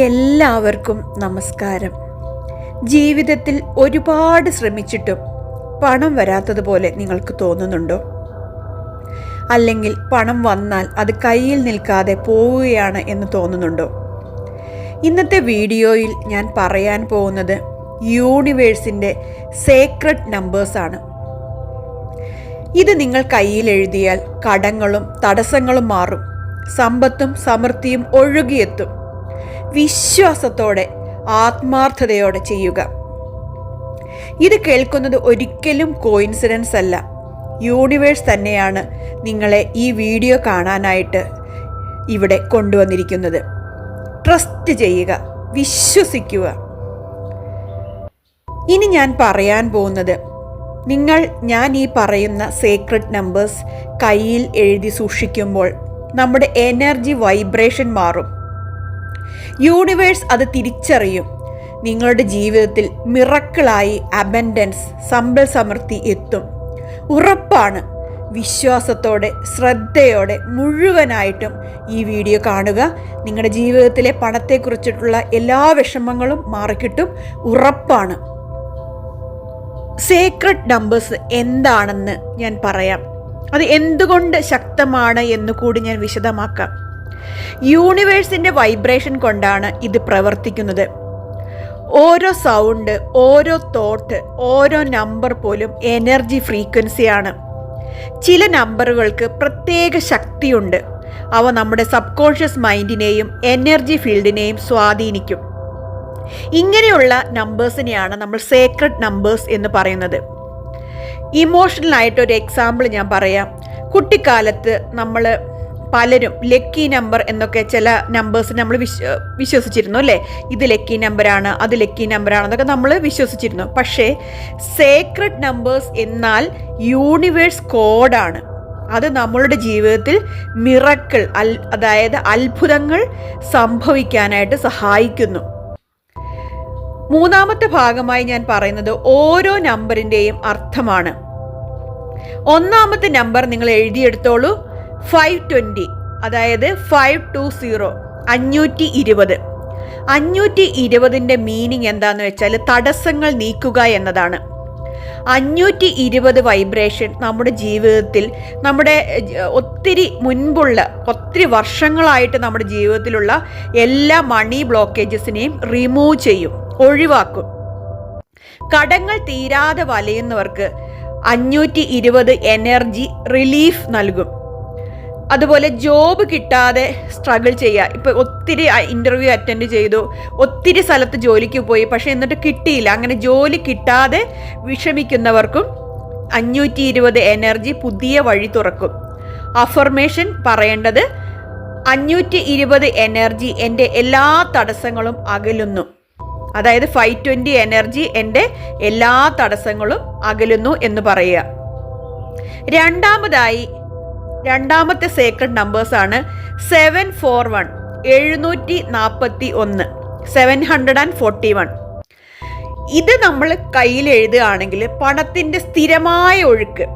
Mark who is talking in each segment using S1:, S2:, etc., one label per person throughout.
S1: എല്ലാവർക്കും നമസ്കാരം. ജീവിതത്തിൽ ഒരുപാട് ശ്രമിച്ചിട്ടും പണം വരാത്തതുപോലെ നിങ്ങൾക്ക് തോന്നുന്നുണ്ടോ? അല്ലെങ്കിൽ പണം വന്നാൽ അത് കയ്യിൽ നിൽക്കാതെ പോവുകയാണ് എന്ന് തോന്നുന്നുണ്ടോ? ഇന്നത്തെ വീഡിയോയിൽ ഞാൻ പറയാൻ പോകുന്നത് യൂണിവേഴ്സിന്റെ സേക്രഡ് നമ്പേഴ്സാണ് ഇത് നിങ്ങൾ കയ്യിൽ എഴുതിയാൽ കടങ്ങളും തടസ്സങ്ങളും മാറും. സമ്പത്തും സമൃദ്ധിയും ഒഴുകിയെത്തും. വിശ്വാസത്തോടെ ആത്മാർത്ഥതയോടെ ചെയ്യുക. ഇത് കേൾക്കുന്നത് ഒരിക്കലും കോയിൻസിഡൻസ് അല്ല. യൂണിവേഴ്സ് തന്നെയാണ് നിങ്ങളെ ഈ വീഡിയോ കാണാനായിട്ട് ഇവിടെ കൊണ്ടുവന്നിരിക്കുന്നത്. ട്രസ്റ്റ് ചെയ്യുക വിശ്വസിക്കുക. ഇനി ഞാൻ പറയാൻ പോകുന്നത് നിങ്ങൾ ഞാൻ ഈ പറയുന്ന സേക്രഡ് നമ്പേഴ്സ് കയ്യിൽ എഴുതി സൂക്ഷിക്കുമ്പോൾ നമ്മുടെ എനർജി വൈബ്രേഷൻ മാറും. യൂണിവേഴ്സ് അത് തിരിച്ചറിയും. നിങ്ങളുടെ ജീവിതത്തിൽ മിറക്കിളായി അബൻഡൻസ് സമ്പൽ സമൃദ്ധി എത്തും. ഉറപ്പാണ്. വിശ്വാസത്തോടെ ശ്രദ്ധയോടെ മുഴുവനായിട്ടും ഈ വീഡിയോ കാണുക. നിങ്ങളുടെ ജീവിതത്തിലെ പണത്തെക്കുറിച്ചിട്ടുള്ള എല്ലാ വിഷമങ്ങളും മാറിക്കിട്ടും. ഉറപ്പാണ്. സേക്രഡ് നമ്പേഴ്സ് എന്താണെന്ന് ഞാൻ പറയാം. അത് എന്തുകൊണ്ട് ശക്തമാണ് എന്ന് കൂടി ഞാൻ വിശദമാക്കാം. യൂണിവേഴ്സിന്റെ വൈബ്രേഷൻ കൊണ്ടാണ് ഇത് പ്രവർത്തിക്കുന്നത്. ഓരോ സൗണ്ട് ഓരോ തോട്ട് ഓരോ നമ്പർ പോലും എനർജി ഫ്രീക്വൻസിയാണ്. ചില നമ്പറുകൾക്ക് പ്രത്യേക ശക്തിയുണ്ട്. അവ നമ്മുടെ സബ് കോൺഷ്യസ് മൈൻഡിനെയും എനർജി ഫീൽഡിനെയും സ്വാധീനിക്കും. ഇങ്ങനെയുള്ള നമ്പേഴ്സിനെയാണ് നമ്മൾ സേക്രഡ് നമ്പേഴ്സ് എന്ന് പറയുന്നത്. ഇമോഷണൽ ആയിട്ട് ഒരു എക്സാമ്പിൾ ഞാൻ പറയാം. കുട്ടിക്കാലത്ത് നമ്മൾ പലരും ലക്കി നമ്പർ എന്നൊക്കെ ചില നമ്പേഴ്സ് നമ്മൾ വിശ്വ വിശ്വസിച്ചിരുന്നു അല്ലേ? ഇത് ലക്കി നമ്പറാണ് അത് ലക്കി നമ്പറാണ് എന്നൊക്കെ നമ്മൾ വിശ്വസിച്ചിരുന്നു. പക്ഷേ സേക്രഡ് നമ്പേഴ്സ് എന്നാൽ യൂണിവേഴ്സ് കോഡാണ് അത് നമ്മളുടെ ജീവിതത്തിൽ മിറക്കിൾ അൽ അതായത് അത്ഭുതങ്ങൾ സംഭവിക്കാനായിട്ട് സഹായിക്കുന്നു. മൂന്നാമത്തെ ഭാഗമായി ഞാൻ പറയുന്നത് ഓരോ നമ്പറിന്റെയും അർത്ഥമാണ്. ഒന്നാമത്തെ നമ്പർ നിങ്ങൾ എഴുതിയെടുത്തോളൂ. ഫൈവ് ട്വന്റി അതായത് ഫൈവ് ടു സീറോ അഞ്ഞൂറ്റി ഇരുപത് അഞ്ഞൂറ്റി ഇരുപതിന്റെ മീനിങ് എന്താണെന്ന് വെച്ചാൽ തടസ്സങ്ങൾ നീക്കുക എന്നതാണ്. അഞ്ഞൂറ്റി ഇരുപത് വൈബ്രേഷൻ നമ്മുടെ ജീവിതത്തിൽ നമ്മുടെ ഒത്തിരി മുൻപുള്ള ഒത്തിരി വർഷങ്ങളായിട്ട് നമ്മുടെ ജീവിതത്തിലുള്ള എല്ലാ മണി ബ്ലോക്കേജസിനെയും റിമൂവ് ചെയ്യും ഒഴിവാക്കും. കടങ്ങൾ തീരാതെ വലയുന്നവർക്ക് അഞ്ഞൂറ്റി ഇരുപത് എനർജി റിലീഫ് നൽകും. അതുപോലെ ജോബ് കിട്ടാതെ സ്ട്രഗിൾ ചെയ്യുക. ഇപ്പോൾ ഒത്തിരി ഇന്റർവ്യൂ അറ്റൻഡ് ചെയ്തു. ഒത്തിരി സ്ഥലത്ത് ജോലിക്ക് പോയി. പക്ഷേ എന്നിട്ട് കിട്ടിയില്ല. അങ്ങനെ ജോലി കിട്ടാതെ വിഷമിക്കുന്നവർക്കും അഞ്ഞൂറ്റി ഇരുപത് എനർജി പുതിയ വഴി തുറക്കും. അഫർമേഷൻ പറയേണ്ടത് അഞ്ഞൂറ്റി ഇരുപത് എനർജി എന്റെ എല്ലാ തടസ്സങ്ങളും അകലുന്നു. അതായത് ഫൈവ് ട്വന്റി എനർജി എന്റെ എല്ലാ തടസ്സങ്ങളും അകലുന്നു എന്ന് പറയുക. രണ്ടാമതായി രണ്ടാമത്തെ സേക്രഡ് നമ്പേഴ്സാണ് സെവൻ ഫോർ വൺ എഴുന്നൂറ്റി നാൽപ്പത്തി ഒന്ന് seven hundred and forty one ഇത് നമ്മൾ കയ്യിൽ എഴുതുകയാണെങ്കിൽ പണത്തിന്റെ സ്ഥിരമായ ഒഴുക്ക്.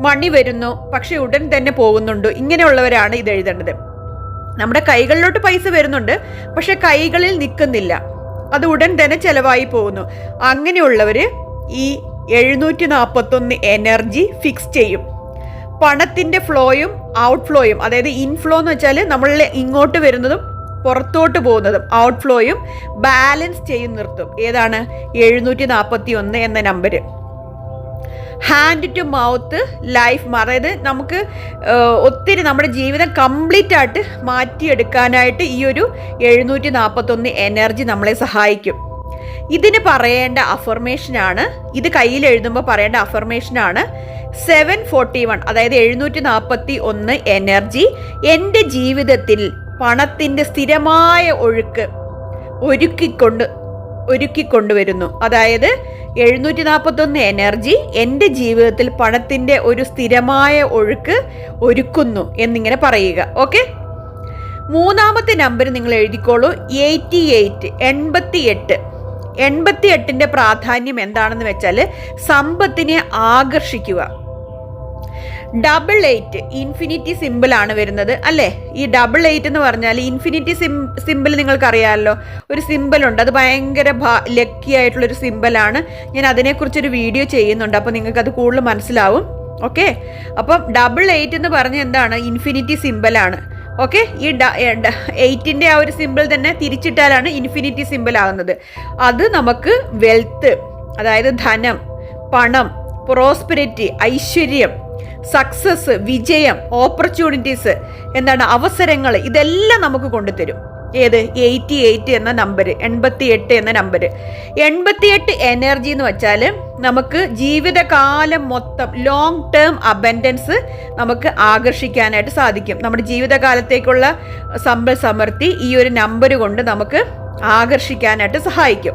S1: മണി വരുന്നു പക്ഷെ ഉടൻ തന്നെ പോകുന്നുണ്ട്. ഇങ്ങനെയുള്ളവരാണ് ഇത് എഴുതേണ്ടത്. നമ്മുടെ കൈകളിലോട്ട് പൈസ വരുന്നുണ്ട് പക്ഷെ കൈകളിൽ നിൽക്കുന്നില്ല. അത് ഉടൻ തന്നെ ചിലവായി പോകുന്നു. അങ്ങനെയുള്ളവർ ഈ എഴുന്നൂറ്റി നാൽപ്പത്തൊന്ന് എനർജി ഫിക്സ് ചെയ്യും. പണത്തിന്റെ ഫ്ലോയും ഔട്ട് ഫ്ലോയും അതായത് ഇൻഫ്ലോ എന്ന് വെച്ചാൽ നമ്മൾ ഇങ്ങോട്ട് വരുന്നതും പുറത്തോട്ട് പോകുന്നതും ഔട്ട് ഫ്ലോയും ബാലൻസ് ചെയ്ത് നിർത്തും. ഏതാണ്? എഴുന്നൂറ്റി നാൽപ്പത്തി ഒന്ന് എന്ന number hand to mouth life അതായത് നമുക്ക് ഒത്തിരി നമ്മുടെ ജീവിതം കംപ്ലീറ്റ് ആയിട്ട് മാറ്റിയെടുക്കാനായിട്ട് ഈ ഒരു എഴുന്നൂറ്റി നാൽപ്പത്തൊന്ന് എനർജി നമ്മളെ സഹായിക്കും. ഇതിന് പറയേണ്ട അഫർമേഷനാണ് ഇത് കയ്യിൽ എഴുതുമ്പോൾ പറയേണ്ട അഫർമേഷനാണ് സെവൻ ഫോർട്ടി വൺ അതായത് എഴുന്നൂറ്റി നാൽപ്പത്തി ഒന്ന് എനർജി എന്റെ ജീവിതത്തിൽ പണത്തിന്റെ സ്ഥിരമായ ഒഴുക്ക് ഒരുക്കിക്കൊണ്ട് ഒരുക്കിക്കൊണ്ടുവരുന്നു. അതായത് എഴുന്നൂറ്റി നാൽപ്പത്തൊന്ന് എനർജി എന്റെ ജീവിതത്തിൽ പണത്തിന്റെ ഒരു സ്ഥിരമായ ഒഴുക്ക് ഒരുക്കുന്നു എന്നിങ്ങനെ പറയുക. ഓക്കെ മൂന്നാമത്തെ നമ്പർ നിങ്ങൾ എഴുതിക്കോളൂ. എയ്റ്റി എയ്റ്റ് എൺപത്തി എട്ട് എൺപത്തി എട്ടിന്റെ പ്രാധാന്യം എന്താണെന്ന് വെച്ചാൽ സമ്പത്തിനെ ആകർഷിക്കുക. ഡബിൾ എയ്റ്റ് ഇൻഫിനിറ്റി സിമ്പിൾ ആണ് വരുന്നത് അല്ലേ? ഈ ഡബിൾ എയ്റ്റ് എന്ന് പറഞ്ഞാൽ ഇൻഫിനിറ്റി സിം സിമ്പിൾ നിങ്ങൾക്കറിയാമല്ലോ ഒരു സിമ്പിൾ ഉണ്ട്. അത് ഭയങ്കര ലക്കി ആയിട്ടുള്ളൊരു സിമ്പിളാണ് ഞാൻ അതിനെക്കുറിച്ചൊരു വീഡിയോ ചെയ്യുന്നുണ്ട്. അപ്പോൾ നിങ്ങൾക്ക് അത് കൂടുതൽ മനസ്സിലാവും. ഓക്കെ അപ്പം ഡബിൾ എയ്റ്റ് എന്ന് പറഞ്ഞ എന്താണ്? ഇൻഫിനിറ്റി സിമ്പിളാണ് ഓക്കെ ഈ എയ്റ്റിന്റെ ആ ഒരു സിമ്പിൾ തന്നെ തിരിച്ചിട്ടാലാണ് ഇൻഫിനിറ്റി സിമ്പിൾ ആകുന്നത് അത് നമുക്ക് വെൽത്ത് അതായത് ധനം പണം പ്രോസ്പെരിറ്റി ഐശ്വര്യം സക്സസ് വിജയം ഓപ്പർച്യൂണിറ്റീസ് എന്താണ് അവസരങ്ങൾ ഇതെല്ലാം നമുക്ക് കൊണ്ടുതരും. ഏത്? എയ്റ്റി എയ്റ്റ് എന്ന നമ്പർ എൺപത്തി എട്ട് എന്ന നമ്പർ എൺപത്തിയെട്ട് എനർജി എന്ന് വെച്ചാൽ നമുക്ക് ജീവിതകാലം മൊത്തം ലോങ് ടേം അബൻഡൻസ് നമുക്ക് ആകർഷിക്കാനായിട്ട് സാധിക്കും. നമ്മുടെ ജീവിതകാലത്തേക്കുള്ള സമ്പൽ സമൃദ്ധി ഈ ഒരു നമ്പർ കൊണ്ട് നമുക്ക് ആകർഷിക്കാനായിട്ട് സഹായിക്കും.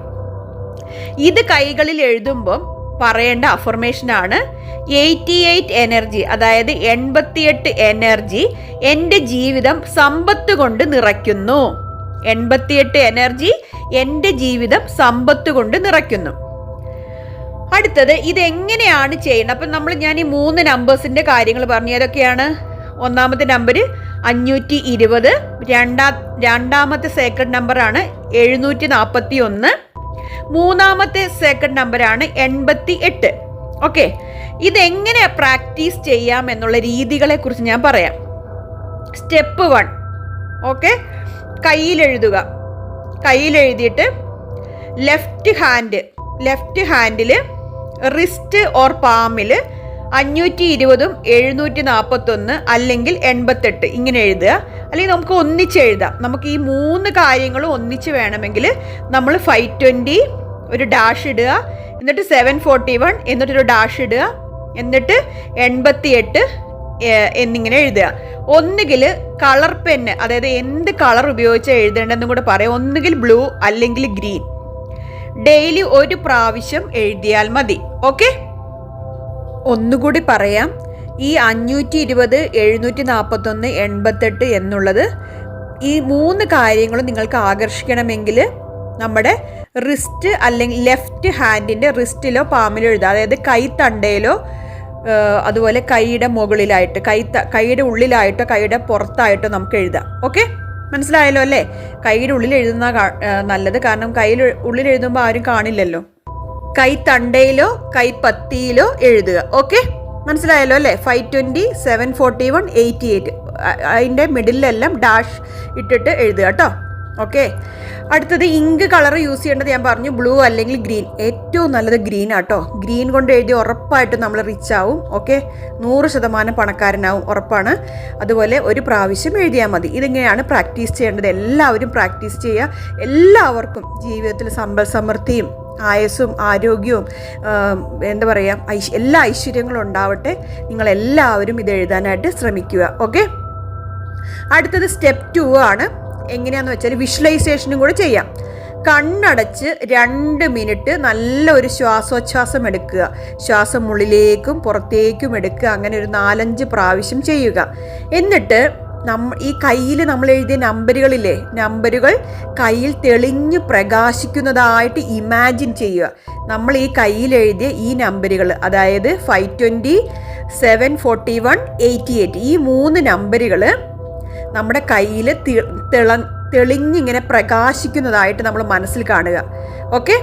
S1: ഇത് കൈകളിൽ എഴുതുമ്പം പറയേണ്ട അഫർമേഷനാണ് എയ്റ്റി എയ്റ്റ് എനർജി അതായത് എൺപത്തിയെട്ട് എനർജി എന്റെ ജീവിതം സമ്പത്ത് കൊണ്ട് നിറയ്ക്കുന്നു. എൺപത്തിയെട്ട് എനർജി എന്റെ ജീവിതം സമ്പത്ത് കൊണ്ട് നിറയ്ക്കുന്നു. അടുത്തത് ഇതെങ്ങനെയാണ് ചെയ്യുന്നത് അപ്പം നമ്മൾ ഞാൻ ഈ മൂന്ന് നമ്പേഴ്സിന്റെ കാര്യങ്ങൾ പറഞ്ഞു. ഏതൊക്കെയാണ്? ഒന്നാമത്തെ നമ്പർ അഞ്ഞൂറ്റി ഇരുപത് രണ്ടാ രണ്ടാമത്തെ സേക്രഡ് നമ്പറാണ് എഴുന്നൂറ്റി നാൽപ്പത്തി ഒന്ന് മൂന്നാമത്തെ സെക്കൻഡ് നമ്പറാണ് എൺപത്തി എട്ട് ഓക്കെ ഇതെങ്ങനെ പ്രാക്ടീസ് ചെയ്യാം എന്നുള്ള രീതികളെക്കുറിച്ച് ഞാൻ പറയാം. സ്റ്റെപ്പ് വൺ ഓക്കെ കയ്യിലെഴുതുക. കയ്യിലെഴുതിയിട്ട് ലെഫ്റ്റ് ഹാൻഡ് ലെഫ്റ്റ് ഹാൻഡിൽ റിസ്റ്റ് ഓർ പാമിൽ അഞ്ഞൂറ്റി ഇരുപതും എഴുന്നൂറ്റി നാൽപ്പത്തൊന്ന് അല്ലെങ്കിൽ എൺപത്തെട്ട് ഇങ്ങനെ എഴുതുക. അല്ലെങ്കിൽ നമുക്ക് ഒന്നിച്ച് എഴുതാം. നമുക്ക് ഈ മൂന്ന് കാര്യങ്ങളും ഒന്നിച്ച് വേണമെങ്കിൽ നമ്മൾ ഫൈവ് ട്വന്റി ഒരു ഡാഷ് ഇടുക എന്നിട്ട് സെവൻ ഫോർട്ടി വൺ എന്നിട്ടൊരു ഡാഷ് ഇടുക എന്നിട്ട് എൺപത്തി എട്ട് എന്നിങ്ങനെ എഴുതുക. ഒന്നുകിൽ കളർ പെന്ന് അതായത് എന്ത് കളർ ഉപയോഗിച്ച് എഴുതേണ്ടതെന്നും കൂടെ പറയാം. ഒന്നുകിൽ ബ്ലൂ അല്ലെങ്കിൽ ഗ്രീൻ. ഡെയിലി ഒരു പ്രാവശ്യം എഴുതിയാൽ മതി. ഓക്കെ? ഒന്നുകൂടി പറയാം. ഈ അഞ്ഞൂറ്റി ഇരുപത് എഴുന്നൂറ്റി നാൽപ്പത്തൊന്ന് എൺപത്തെട്ട് എന്നുള്ളത് ഈ മൂന്ന് കാര്യങ്ങളും നിങ്ങൾക്ക് ആകർഷിക്കണമെങ്കിൽ നമ്മുടെ റിസ്റ്റ് അല്ലെങ്കിൽ ലെഫ്റ്റ് ഹാൻഡിന്റെ റിസ്റ്റിലോ പാമിലോ എഴുതുക. അതായത് കൈത്തണ്ടയിലോ അതുപോലെ കൈയുടെ മുകളിലായിട്ട് കൈ കൈയുടെ ഉള്ളിലായിട്ടോ കൈയുടെ പുറത്തായിട്ടോ നമുക്ക് എഴുതാം. ഓക്കെ? മനസ്സിലായല്ലോ അല്ലേ? കൈയുടെ ഉള്ളിൽ എഴുതുന്ന നല്ലത്. കാരണം കയ്യിൽ ഉള്ളിൽ എഴുതുമ്പോൾ ആരും കാണില്ലല്ലോ. കൈ തണ്ടയിലോ കൈ പത്തിയിലോ എഴുതുക. ഓക്കെ? മനസ്സിലായല്ലോ അല്ലേ? Five twenty seven forty one eighty eight അതിന്റെ മിഡിലെല്ലാം ഡാഷ് ഇട്ടിട്ട് എഴുതുക കേട്ടോ. ഓക്കെ. അടുത്തത് ഇങ്ക് കളർ യൂസ് ചെയ്യേണ്ടത് ഞാൻ പറഞ്ഞു ബ്ലൂ അല്ലെങ്കിൽ ഗ്രീൻ ഏറ്റവും നല്ലത് ഗ്രീൻ ആട്ടോ. ഗ്രീൻ കൊണ്ട് എഴുതി ഉറപ്പായിട്ടും നമ്മൾ റിച്ച് ആവും. ഓക്കെ. നൂറ് ശതമാനം പണക്കാരനാവും ഉറപ്പാണ്. അതുപോലെ ഒരു പ്രാവശ്യം എഴുതിയാൽ മതി. ഇതിങ്ങനെയാണ് പ്രാക്ടീസ് ചെയ്യേണ്ടത്. എല്ലാവരും പ്രാക്ടീസ് ചെയ്യുക എല്ലാവർക്കും ജീവിതത്തിൽ സമ്പൽ സമൃദ്ധിയും ആയസും ആരോഗ്യവും എന്താ പറയുക ഐശ് എല്ലാ ഐശ്വര്യങ്ങളും ഉണ്ടാവട്ടെ. നിങ്ങളെല്ലാവരും ഇത് എഴുതാനായിട്ട് ശ്രമിക്കുക. ഓക്കെ. അടുത്തത് സ്റ്റെപ്പ് ടു ആണ്. എങ്ങനെയാന്ന് വെച്ചാൽ വിഷ്വലൈസേഷനും കൂടെ ചെയ്യാം. കണ്ണടച്ച് രണ്ട് മിനിറ്റ് നല്ല ഒരു ശ്വാസോച്ഛ്വാസം എടുക്കുക. ശ്വാസം ഉള്ളിലേക്കും പുറത്തേക്കും എടുക്കുക. അങ്ങനെ ഒരു നാലഞ്ച് പ്രാവശ്യം ചെയ്യുക. എന്നിട്ട് നമ്മ ഈ കയ്യിൽ നമ്മൾ എഴുതിയ നമ്പറുകളില്ലേ? നമ്പറുകൾ കയ്യിൽ തെളിഞ്ഞു പ്രകാശിക്കുന്നതായിട്ട് ഇമാജിൻ ചെയ്യുക. നമ്മൾ ഈ കയ്യിൽ എഴുതിയ ഈ നമ്പറുകൾ അതായത് five twenty seven forty one eighty eight ഈ മൂന്ന് നമ്പറുകൾ നമ്മുടെ കയ്യിൽ തിള തെളിഞ്ഞിങ്ങനെ പ്രകാശിക്കുന്നതായിട്ട് നമ്മൾ മനസ്സിൽ കാണുക. ഓക്കെ?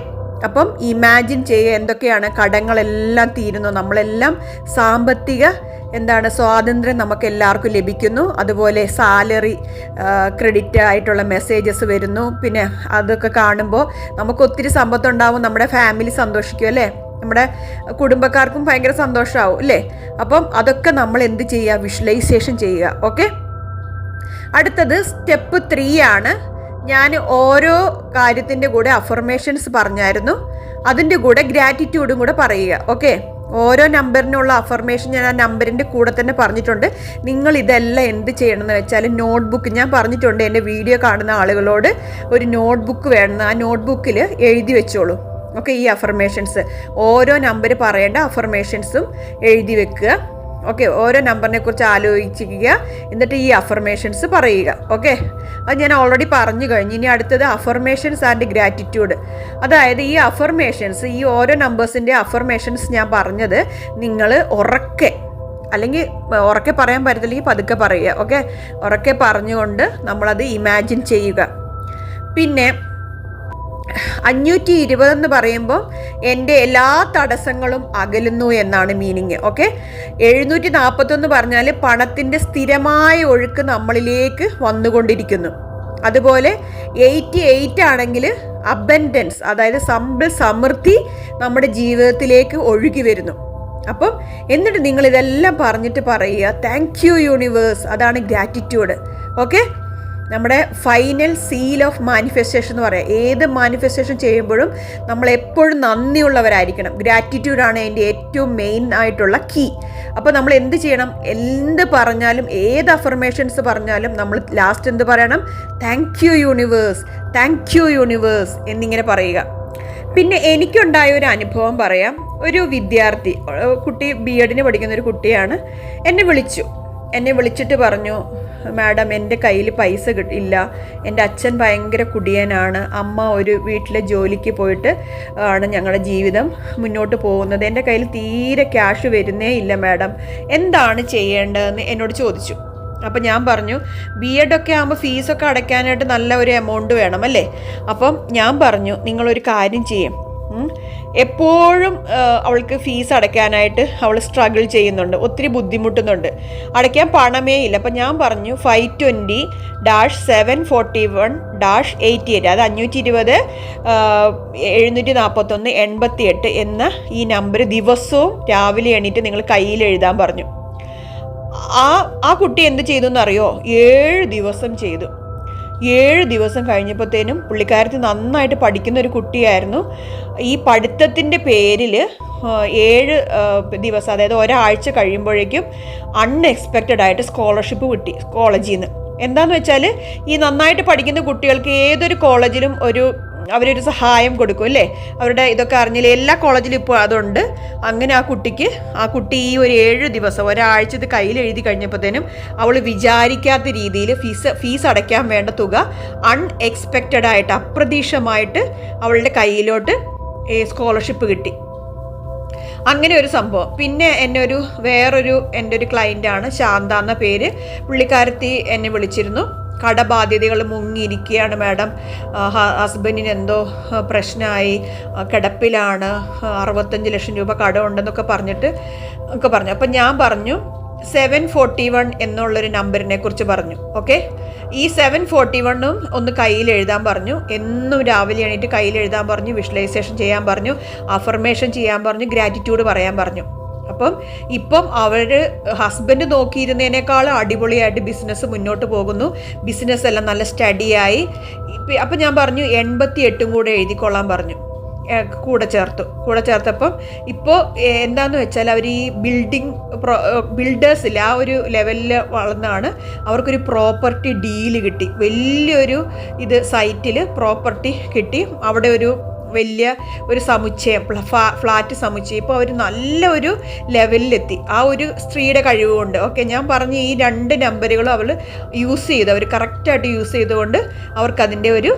S1: അപ്പം ഇമാജിൻ ചെയ്യുക എന്തൊക്കെയാണ് കടങ്ങളെല്ലാം തീരുന്നു. നമ്മളെല്ലാം സാമ്പത്തിക എന്താണ് സ്വാതന്ത്ര്യം നമുക്ക് എല്ലാവർക്കും ലഭിക്കുന്നു. അതുപോലെ സാലറി ക്രെഡിറ്റ് ആയിട്ടുള്ള മെസ്സേജസ് വരുന്നു. പിന്നെ അതൊക്കെ കാണുമ്പോൾ നമുക്ക് ഒത്തിരി സമ്പത്തുണ്ടാവും. നമ്മുടെ ഫാമിലി സന്തോഷിക്കും അല്ലേ? നമ്മുടെ കുടുംബക്കാർക്കും ഭയങ്കര സന്തോഷമാവും അല്ലേ? അപ്പം അതൊക്കെ നമ്മൾ എന്ത് ചെയ്യുക? വിഷ്വലൈസേഷൻ ചെയ്യുക. ഓക്കെ? അടുത്തത് സ്റ്റെപ്പ് ത്രീ ആണ്. ഞാൻ ഓരോ കാര്യത്തിന്റെ കൂടെ അഫർമേഷൻസ് പറഞ്ഞായിരുന്നു. അതിന്റെ കൂടെ ഗ്രാറ്റിറ്റ്യൂഡും കൂടെ പറയുക. ഓക്കെ ഓരോ നമ്പറിനുള്ള അഫർമേഷൻ ഞാൻ ആ നമ്പറിന്റെ കൂടെ തന്നെ പറഞ്ഞിട്ടുണ്ട്. നിങ്ങൾ ഇതെല്ലാം എന്ത് ചെയ്യണം എന്ന് വെച്ചാൽ നോട്ട്ബുക്ക് ഞാൻ പറഞ്ഞിട്ടുണ്ട് എന്റെ വീഡിയോ കാണുന്ന ആളുകളോട്. ഒരു നോട്ട്ബുക്ക് വേണം. ആ നോട്ട്ബുക്കിൽ എഴുതി വെച്ചോളൂ. ഓക്കെ ഈ അഫർമേഷൻസ് ഓരോ നമ്പർ പറയേണ്ട അഫർമേഷൻസും എഴുതി വെക്കുക. ഓക്കെ ഓരോ നമ്പറിനെ കുറിച്ച് ആലോചിക്കുക എന്നിട്ട് ഈ അഫർമേഷൻസ് പറയുക. ഓക്കെ അത് ഞാൻ ഓൾറെഡി പറഞ്ഞു കഴിഞ്ഞു. ഇനി അടുത്തത് അഫർമേഷൻസ് ആൻഡ് ഗ്രാറ്റിറ്റ്യൂഡ് അതായത് ഈ അഫർമേഷൻസ് ഈ ഓരോ നമ്പേഴ്സിന്റെ അഫർമേഷൻസ് ഞാൻ പറഞ്ഞത് നിങ്ങൾ ഉറക്കെ അല്ലെങ്കിൽ ഉറക്കെ പറയാൻ പറ്റത്തില്ലെങ്കിൽ പതുക്കെ പറയുക. ഓക്കെ ഉറക്കെ പറഞ്ഞുകൊണ്ട് നമ്മളത് ഇമാജിൻ ചെയ്യുക. പിന്നെ അഞ്ഞൂറ്റി ഇരുപതെന്ന് പറയുമ്പോൾ എന്റെ എല്ലാ തടസ്സങ്ങളും അകലുന്നു എന്നാണ് മീനിങ് ഓക്കെ എഴുന്നൂറ്റി നാൽപ്പത്തൊന്ന് പറഞ്ഞാൽ പണത്തിന്റെ സ്ഥിരമായ ഒഴുക്ക് നമ്മളിലേക്ക് വന്നുകൊണ്ടിരിക്കുന്നു. അതുപോലെ എയ്റ്റി എയ്റ്റ് ആണെങ്കിൽ അബൻഡൻസ് അതായത് സമ്പൽ സമൃദ്ധി നമ്മുടെ ജീവിതത്തിലേക്ക് ഒഴുകി വരുന്നു. അപ്പം എന്നിട്ട് നിങ്ങൾ ഇതെല്ലാം പറഞ്ഞിട്ട് പറയുക താങ്ക് യു യൂണിവേഴ്സ് അതാണ് ഗ്രാറ്റിറ്റ്യൂഡ് ഓക്കെ നമ്മുടെ ഫൈനൽ സീൽ ഓഫ് മാനിഫെസ്റ്റേഷൻ എന്ന് പറയാം. ഏത് മാനിഫെസ്റ്റേഷൻ ചെയ്യുമ്പോഴും നമ്മൾ എപ്പോഴും നന്ദിയുള്ളവരായിരിക്കണം. ഗ്രാറ്റിറ്റ്യൂഡാണ് അതിന്റെ ഏറ്റവും മെയിൻ ആയിട്ടുള്ള കീ അപ്പോൾ നമ്മൾ എന്ത് ചെയ്യണം? എന്ത് പറഞ്ഞാലും ഏത് അഫർമേഷൻസ് പറഞ്ഞാലും നമ്മൾ ലാസ്റ്റ് എന്ത് പറയണം? Thank you universe thank you universe എന്നിങ്ങനെ പറയുക. പിന്നെ എനിക്കുണ്ടായ ഒരു അനുഭവം പറയാം. ഒരു വിദ്യാർത്ഥി കുട്ടി ബി എഡിന് പഠിക്കുന്ന ഒരു കുട്ടിയാണ്. എന്നെ വിളിച്ചു. എന്നെ വിളിച്ചിട്ട് പറഞ്ഞു മാഡം എന്റെ കയ്യിൽ പൈസ ഇല്ല. എന്റെ അച്ഛൻ ഭയങ്കര കുടിയനാണ്. അമ്മ ഒരു വീട്ടിലെ ജോലിക്ക് പോയിട്ട് ആണ് ഞങ്ങളുടെ ജീവിതം മുന്നോട്ട് പോകുന്നത്. എന്റെ കയ്യിൽ തീരെ ക്യാഷ് വരുന്നേ ഇല്ല മാഡം. എന്താണ് ചെയ്യേണ്ടതെന്ന് എന്നോട് ചോദിച്ചു. അപ്പം ഞാൻ പറഞ്ഞു ബി എഡ് ഒക്കെ ആകുമ്പോൾ ഫീസൊക്കെ അടയ്ക്കാനായിട്ട് നല്ല ഒരു എമൗണ്ട് വേണം അല്ലേ? അപ്പം ഞാൻ പറഞ്ഞു നിങ്ങളൊരു കാര്യം ചെയ്യും. എപ്പോഴും അവൾക്ക് ഫീസ് അടയ്ക്കാനായിട്ട് അവൾ സ്ട്രഗിൾ ചെയ്യുന്നുണ്ട്. ഒത്തിരി ബുദ്ധിമുട്ടുന്നുണ്ട്. അടയ്ക്കാൻ പണമേ ഇല്ല. അപ്പം ഞാൻ പറഞ്ഞു five twenty dash seven forty one dash eighty eight അത് അഞ്ഞൂറ്റി ഇരുപത് എഴുന്നൂറ്റി നാൽപ്പത്തൊന്ന് എൺപത്തി എട്ട് എന്ന ഈ നമ്പർ ദിവസവും രാവിലെ എണീറ്റ് നിങ്ങൾ കയ്യിൽ എഴുതാൻ പറഞ്ഞു. ആ ആ കുട്ടി എന്ത് ചെയ്തു എന്നറിയോ ഏഴ് ദിവസം ചെയ്തു. ഏഴ് ദിവസം കഴിഞ്ഞപ്പോഴത്തേനും പുള്ളിക്കാരത്തി നന്നായിട്ട് പഠിക്കുന്ന ഒരു കുട്ടിയായിരുന്നു. ഈ പഠിത്തത്തിന്റെ പേരിൽ ഏഴ് ദിവസം അതായത് ഒരാഴ്ച കഴിയുമ്പോഴേക്കും അൺഎക്സ്പെക്റ്റഡ് ആയിട്ട് സ്കോളർഷിപ്പ് കിട്ടി കോളേജിൽ നിന്ന് എന്താണെന്ന് വെച്ചാൽ ഈ നന്നായിട്ട് പഠിക്കുന്ന കുട്ടികൾക്ക് ഏതൊരു കോളേജിലും ഒരു അവരൊരു സഹായം കൊടുക്കും അല്ലേ? അവരുടെ ഇതൊക്കെ അറിഞ്ഞില്ല? എല്ലാ കോളേജിലും ഇപ്പോൾ അതുണ്ട്. അങ്ങനെ ആ കുട്ടിക്ക് ആ കുട്ടി ഈ ഒരു ഏഴ് ദിവസം ഒരാഴ്ച ഇത് കയ്യിൽ എഴുതി കഴിഞ്ഞപ്പോഴത്തേനും അവൾ വിചാരിക്കാത്ത രീതിയിൽ ഫീസ് ഫീസ് അടയ്ക്കാൻ വേണ്ട തുക അൺഎക്സ്പെക്റ്റഡ് ആയിട്ട് അപ്രതീക്ഷമായിട്ട് അവളുടെ കയ്യിലോട്ട് സ്കോളർഷിപ്പ് കിട്ടി. അങ്ങനെ ഒരു സംഭവം. പിന്നെ എന്നെ ഒരു വേറൊരു എന്റെ ഒരു ക്ലയന്റാണ് ശാന്ത എന്ന പേര് പുള്ളിക്കാരത്തി എന്നെ വിളിച്ചിരുന്നു. കടബാധ്യതകൾ മുങ്ങിയിരിക്കുകയാണ് മാഡം. ഹസ്ബൻഡിന് എന്തോ പ്രശ്നമായി കിടപ്പിലാണ് അറുപത്തഞ്ച് ലക്ഷം രൂപ കടമുണ്ടെന്നൊക്കെ പറഞ്ഞിട്ട് ഒക്കെ പറഞ്ഞു. അപ്പം ഞാൻ പറഞ്ഞു സെവൻ ഫോർട്ടി വൺ എന്നുള്ളൊരു നമ്പറിനെ കുറിച്ച് പറഞ്ഞു. ഓക്കെ? ഈ സെവൻ ഫോർട്ടി വണ്ണും ഒന്ന് കയ്യിൽ എഴുതാൻ പറഞ്ഞു. എന്നും രാവിലെ എണീറ്റ് കയ്യിൽ എഴുതാൻ പറഞ്ഞു വിഷ്വലൈസേഷൻ ചെയ്യാൻ പറഞ്ഞു അഫർമേഷൻ ചെയ്യാൻ പറഞ്ഞു ഗ്രാറ്റിറ്റ്യൂഡ് പറയാൻ പറഞ്ഞു. അപ്പം ഇപ്പം അവർ ഹസ്ബൻഡ് നോക്കിയിരുന്നതിനേക്കാൾ അടിപൊളിയായിട്ട് ബിസിനസ് മുന്നോട്ട് പോകുന്നു. ബിസിനസ് എല്ലാം നല്ല സ്റ്റഡിയായി അപ്പം ഞാൻ പറഞ്ഞു എൺപത്തി എട്ടും കൂടെ എഴുതിക്കൊള്ളാൻ പറഞ്ഞു. കൂടെ ചേർത്തു. കൂടെ ചേർത്തപ്പം ഇപ്പോൾ എന്താന്ന് വെച്ചാൽ അവർ ഈ ബിൽഡിംഗ് ബിൽഡേഴ്സിൽ ആ ഒരു ലെവലിൽ വളർന്നാണ് അവർക്കൊരു പ്രോപ്പർട്ടി ഡീൽ കിട്ടി. വലിയൊരു ഇത് സൈറ്റിൽ പ്രോപ്പർട്ടി കിട്ടി. അവിടെ ഒരു വലിയ ഒരു സമുച്ചയം ഫ്ലാറ്റ് സമുച്ചയം. ഇപ്പോൾ അവർ നല്ല ഒരു ലെവലിലെത്തി. ആ ഒരു സ്ത്രീയുടെ കഴിവുകൊണ്ട്. ഓക്കെ ഞാൻ പറഞ്ഞ ഈ രണ്ട് നമ്പറുകളും അവൾ യൂസ് ചെയ്ത്. അവർ കറക്റ്റായിട്ട് യൂസ് ചെയ്തുകൊണ്ട് അവർക്കതിന്റെ ഒരു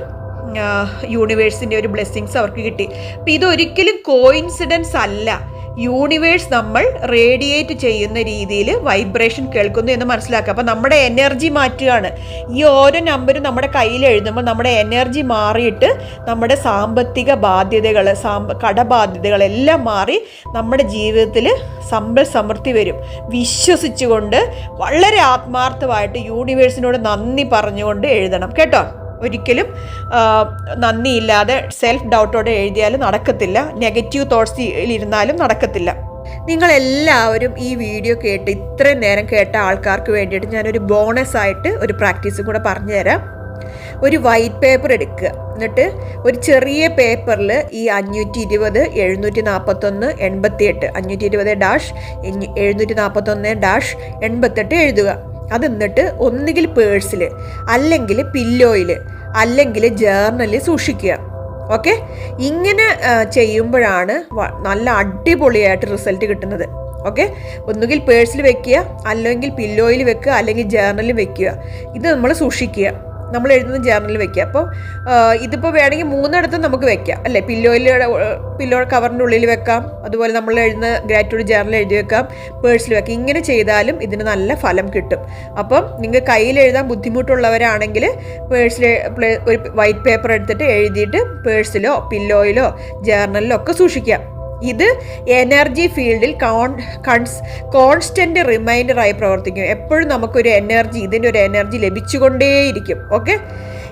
S1: യൂണിവേഴ്സിന്റെ ഒരു ബ്ലെസ്സിങ്സ് അവർക്ക് കിട്ടി. അപ്പോൾ ഇതൊരിക്കലും കോയിൻസിഡൻസ് അല്ല. യൂണിവേഴ്സ് നമ്മൾ റേഡിയേറ്റ് ചെയ്യുന്ന രീതിയിൽ വൈബ്രേഷൻ കേൾക്കുന്നു എന്ന് മനസ്സിലാക്കുക. അപ്പോൾ നമ്മുടെ എനർജി മാറ്റുകയാണ്. ഈ ഓരോ നമ്പരും നമ്മുടെ കയ്യിൽ എഴുതുമ്പോൾ നമ്മുടെ എനർജി മാറിയിട്ട് നമ്മുടെ സാമ്പത്തിക ബാധ്യതകൾ സാമ്പ കടബാധ്യതകളെല്ലാം മാറി നമ്മുടെ ജീവിതത്തിൽ സമ്പൽ സമൃദ്ധി വരും. വിശ്വസിച്ചുകൊണ്ട് വളരെ ആത്മാർത്ഥമായിട്ട് യൂണിവേഴ്സിനോട് നന്ദി പറഞ്ഞുകൊണ്ട് എഴുതണം. കേട്ടോ? ഒരിക്കലും നന്ദിയില്ലാതെ സെൽഫ് ഡൗട്ടോടെ എഴുതിയാലും നടക്കത്തില്ല. നെഗറ്റീവ് തോട്ട്സിലിരുന്നാലും നടക്കത്തില്ല. നിങ്ങളെല്ലാവരും ഈ വീഡിയോ കേട്ട് ഇത്രയും നേരം കേട്ട ആൾക്കാർക്ക് വേണ്ടിയിട്ട് ഞാനൊരു ബോണസ് ആയിട്ട് ഒരു പ്രാക്ടീസും കൂടെ പറഞ്ഞുതരാം. ഒരു വൈറ്റ് പേപ്പർ എടുക്കുക. എന്നിട്ട് ഒരു ചെറിയ പേപ്പറിൽ ഈ അഞ്ഞൂറ്റി ഇരുപത് എഴുന്നൂറ്റി നാൽപ്പത്തൊന്ന് എൺപത്തി എട്ട് അഞ്ഞൂറ്റി ഇരുപത് ഡാഷ് എഴുന്നൂറ്റി നാൽപ്പത്തൊന്ന് ഡാഷ് എൺപത്തെട്ട് എഴുതുക. അത് എന്നിട്ട് ഒന്നുകിൽ പേഴ്സിൽ അല്ലെങ്കിൽ പില്ലോയിൽ അല്ലെങ്കിൽ ജേർണലിൽ സൂക്ഷിക്കുക. ഓക്കെ? ഇങ്ങനെ ചെയ്യുമ്പോഴാണ് നല്ല അടിപൊളിയായിട്ട് റിസൾട്ട് കിട്ടുന്നത്. ഓക്കെ? ഒന്നുകിൽ പേഴ്സിൽ വെക്കുക അല്ലെങ്കിൽ പില്ലോയിൽ വെക്കുക അല്ലെങ്കിൽ ജേർണലിൽ വെക്കുക. ഇത് നമ്മൾ സൂക്ഷിക്കുക. നമ്മൾ എഴുതുന്ന ജേർണലിൽ വെക്കുക. അപ്പോൾ ഇതിപ്പോൾ വേണമെങ്കിൽ മൂന്നിടത്തും നമുക്ക് വെക്കാം. അല്ലേ? പില്ലോയിൽ പില്ലോ കവറിന്റെ ഉള്ളിൽ വെക്കാം. അതുപോലെ നമ്മൾ എഴുതുന്ന ഗ്രാറ്റുഡ് ജേർണൽ എഴുതി വെക്കാം. പേഴ്സിൽ വെക്കാം. ഇങ്ങനെ ചെയ്താലും ഇതിന് നല്ല ഫലം കിട്ടും. അപ്പം നിങ്ങൾ കയ്യിൽ എഴുതാൻ ബുദ്ധിമുട്ടുള്ളവരാണെങ്കിൽ പേഴ്സിൽ ഒരു വൈറ്റ് പേപ്പർ എടുത്തിട്ട് എഴുതിയിട്ട് പേഴ്സിലോ പില്ലോയിലോ ജേർണലിലോ ഒക്കെ സൂക്ഷിക്കാം ഇത് എനർജി ഫീൽഡിൽ കോൺ കൺസ് കോൺസ്റ്റന്റ് റിമൈൻഡറായി പ്രവർത്തിക്കും. എപ്പോഴും നമുക്കൊരു എനർജി ഇതിന്റെ ഒരു എനർജി ലഭിച്ചുകൊണ്ടേയിരിക്കും. ഓക്കെ?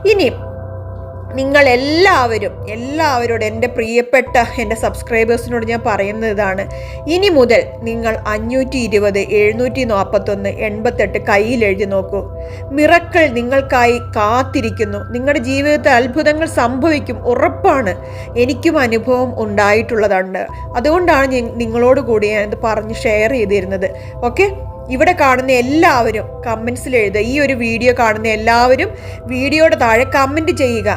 S1: ഇനി നിങ്ങൾ എല്ലാവരും എല്ലാവരോടും എന്റെ പ്രിയപ്പെട്ട എന്റെ സബ്സ്ക്രൈബേഴ്സിനോട് ഞാൻ പറയുന്നത് ഇതാണ്. ഇനി മുതൽ നിങ്ങൾ അഞ്ഞൂറ്റി ഇരുപത് എഴുന്നൂറ്റി നാൽപ്പത്തൊന്ന് എൺപത്തെട്ട് കയ്യിൽ എഴുതി നോക്കൂ. മിറക്കൾ നിങ്ങൾക്കായി കാത്തിരിക്കുന്നു. നിങ്ങളുടെ ജീവിതത്തിൽ അത്ഭുതങ്ങൾ സംഭവിക്കും. ഉറപ്പാണ്. എനിക്കും അനുഭവം ഉണ്ടായിട്ടുള്ളതാണ് അതുകൊണ്ടാണ് നിങ്ങളോട് കൂടി ഞാനിത് പറഞ്ഞ് ഷെയർ ചെയ്തിരുന്നത്. ഓക്കെ? ഇവിടെ കാണുന്ന എല്ലാവരും കമൻസിൽ എഴുതുക. ഈ ഒരു വീഡിയോ കാണുന്ന എല്ലാവരും വീഡിയോയുടെ താഴെ കമന്റ് ചെയ്യുക.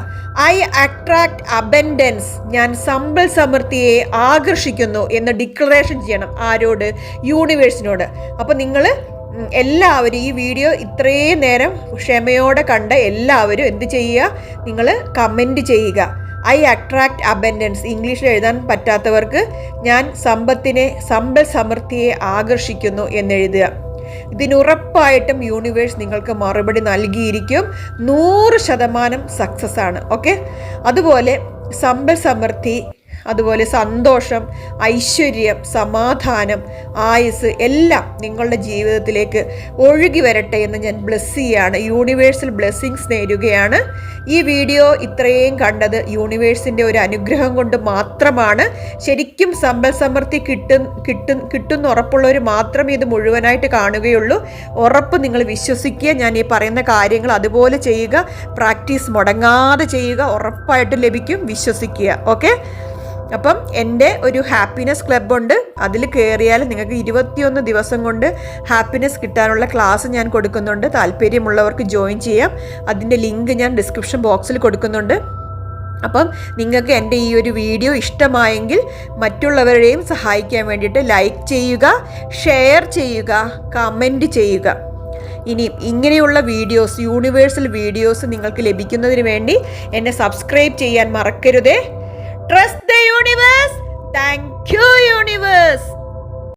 S1: ഐ അട്രാക്ട് അബൻഡൻസ് ഞാൻ സമ്പൽ സമൃദ്ധിയെ ആകർഷിക്കുന്നു എന്ന് ഡിക്ലറേഷൻ ചെയ്യണം ആരോട്? യൂണിവേഴ്സിനോട് അപ്പോൾ നിങ്ങൾ എല്ലാവരും ഈ വീഡിയോ ഇത്രയും നേരം ക്ഷമയോടെ കണ്ട എല്ലാവരും എന്ത് ചെയ്യുക? നിങ്ങൾ കമന്റ് ചെയ്യുക. ഐ അട്രാക്ട് അബൻഡൻസ് ഇംഗ്ലീഷിൽ എഴുതാൻ പറ്റാത്തവർക്ക് ഞാൻ സമ്പത്തിനെ സമ്പൽ സമൃദ്ധിയെ ആകർഷിക്കുന്നു എന്നെഴുതുക ഇതിനുറപ്പായിട്ടും യൂണിവേഴ്സ് നിങ്ങൾക്ക് മറുപടി നൽകിയിരിക്കും. നൂറ് ശതമാനം സക്സസ് ആണ്. ഓക്കെ അതുപോലെ സമ്പൽ സമൃദ്ധി അതുപോലെ സന്തോഷം ഐശ്വര്യം സമാധാനം ആയുസ് എല്ലാം നിങ്ങളുടെ ജീവിതത്തിലേക്ക് ഒഴുകി വരട്ടെ എന്ന് ഞാൻ ബ്ലെസ് ചെയ്യുകയാണ്. യൂണിവേഴ്സൽ ബ്ലെസ്സിങ്സ് നേരുകയാണ്. ഈ വീഡിയോ ഇത്രയും കണ്ടത് യൂണിവേഴ്സിന്റെ ഒരു അനുഗ്രഹം കൊണ്ട് മാത്രമാണ്. ശരിക്കും സമ്പൽ സമൃദ്ധി കിട്ടും കിട്ടും കിട്ടുന്ന ഉറപ്പുള്ളവർ മാത്രമേ ഇത് മുഴുവനായിട്ട് കാണുകയുള്ളൂ. ഉറപ്പ് നിങ്ങൾ വിശ്വസിക്കുക ഞാൻ ഈ പറയുന്ന കാര്യങ്ങൾ അതുപോലെ ചെയ്യുക പ്രാക്ടീസ് മുടങ്ങാതെ ചെയ്യുക ഉറപ്പായിട്ട് ലഭിക്കും. വിശ്വസിക്കുക. ഓക്കെ അപ്പം എന്റെ ഒരു ഹാപ്പിനെസ് ക്ലബ്ബുണ്ട് അതിൽ കയറിയാൽ നിങ്ങൾക്ക് ഇരുപത്തിയൊന്ന് ദിവസം കൊണ്ട് ഹാപ്പിനെസ് കിട്ടാനുള്ള ക്ലാസ് ഞാൻ കൊടുക്കുന്നുണ്ട്. താല്പര്യമുള്ളവർക്ക് ജോയിൻ ചെയ്യാം. അതിന്റെ ലിങ്ക് ഞാൻ ഡിസ്ക്രിപ്ഷൻ ബോക്സിൽ കൊടുക്കുന്നുണ്ട്. അപ്പം നിങ്ങൾക്ക് എന്റെ ഈ ഒരു വീഡിയോ ഇഷ്ടമായെങ്കിൽ മറ്റുള്ളവരെയും സഹായിക്കാൻ വേണ്ടിയിട്ട് ലൈക്ക് ചെയ്യുക ഷെയർ ചെയ്യുക കമന്റ് ചെയ്യുക. ഇനി ഇങ്ങനെയുള്ള വീഡിയോസ് യൂണിവേഴ്സൽ വീഡിയോസ് നിങ്ങൾക്ക് ലഭിക്കുന്നതിന് വേണ്ടി എന്നെ സബ്സ്ക്രൈബ് ചെയ്യാൻ മറക്കരുതേ. Trust the universe. Thank you, universe.